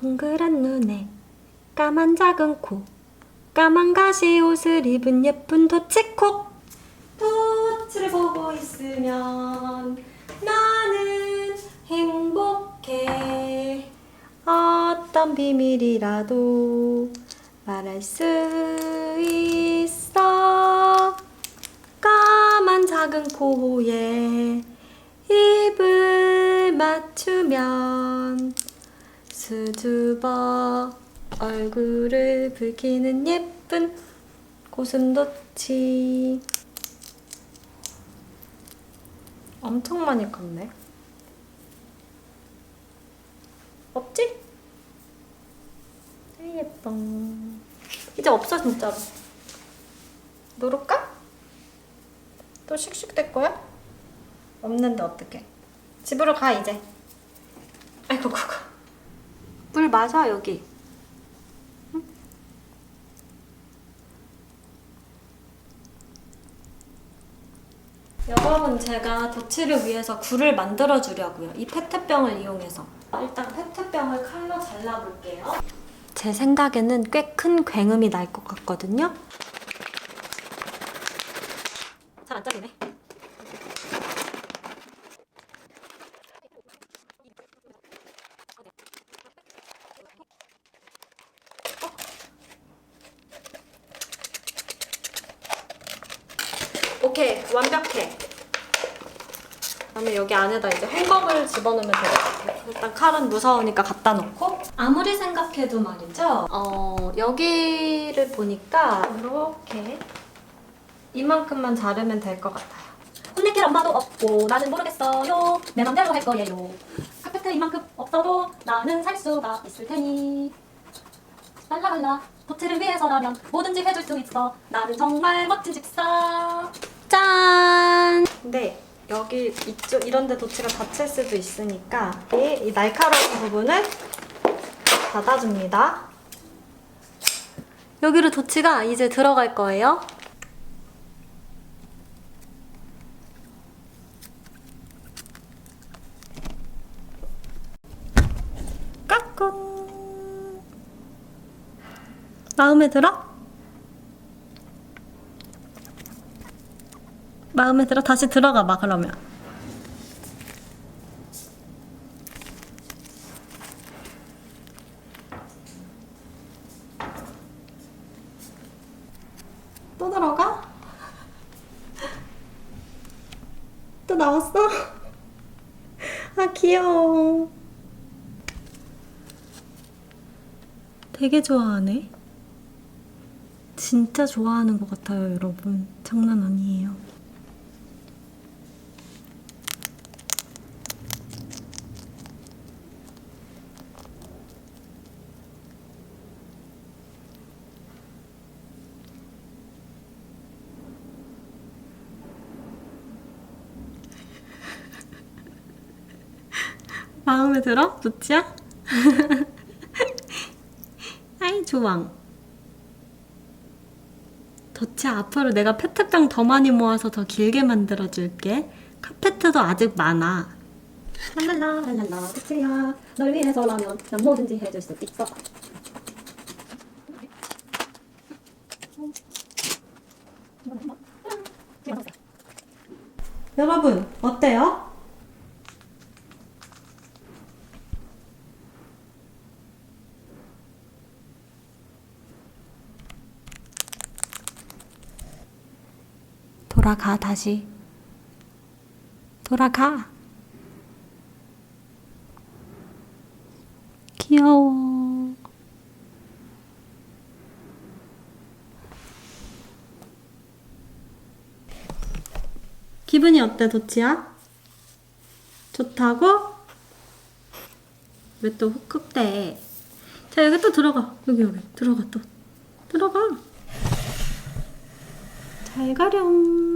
동그란 눈에 까만 작은 코 까만 가시 옷을 입은 예쁜 도치콕 도치를 보고 있으면 나는 행복해. 어떤 비밀이라도 말할 수 있어. 까만 작은 코에 입을 맞추면 수줍어 얼굴을 붉히는 예쁜 고슴도치. 엄청 많이 컸네. 없지? 되게 예뻐. 이제 없어 진짜로 누를까? 또 씩씩 될 거야? 없는데 어떡해. 집으로 가 이제. 아이고 그거 물 마셔 여기. 응? 여러분 제가 도치를 위해서 굴을 만들어 주려고요. 이 페트병을 이용해서. 일단 페트병을 칼로 잘라볼게요. 제 생각에는 꽤 큰 굉음이 날 것 같거든요. 잘 안 잘리네 오케이 완벽해. 그다음에 여기 안에다 이제 헝겊을 집어넣으면 될 것 같아요 일단 칼은 무서우니까 갖다 놓고. 아무리 생각해도 말이죠. 어 여기를 보니까 이렇게 이만큼만 자르면 될 것 같아요. 혼내킬 엄마도 없고 나는 모르겠어요. 내 맘대로 할 거예요. 카페트 이만큼 없어도 나는 살 수가 있을 테니. 랄라랄라 도치를 위해서라면 뭐든지 해줄 수 있어. 나는 정말 멋진 집사 짠! 근데 여기 이쪽 이런 데 도치가 다칠 수도 있으니까 이, 이 날카로운 부분을 닫아줍니다. 여기로 도치가 이제 들어갈 거예요. 까꿍! 마음에 들어? 마음에 들어? 다시 들어가 봐 그러면 또 들어가? 또 나왔어? 아 귀여워 되게 좋아하네 진짜 좋아하는 것 같아요 여러분 장난 아니에요 마음에 들어? 도치야? 아이 좋아 도치야 앞으로 내가 페트병 더 많이 모아서 더 길게 만들어줄게 카페트도 아직 많아 랄랄라 랄랄라 도치야 널 위해서라면 난 뭐든지 해줄 수 있어 여러분 어때요? 돌아가 다시. 돌아가. 귀여워. 기분이 어때 도치야? 좋다고? 왜또 훅훅대? 자 여기 또 들어가. 여기 여기. 들어가 또. 들어가. 잘 가렴.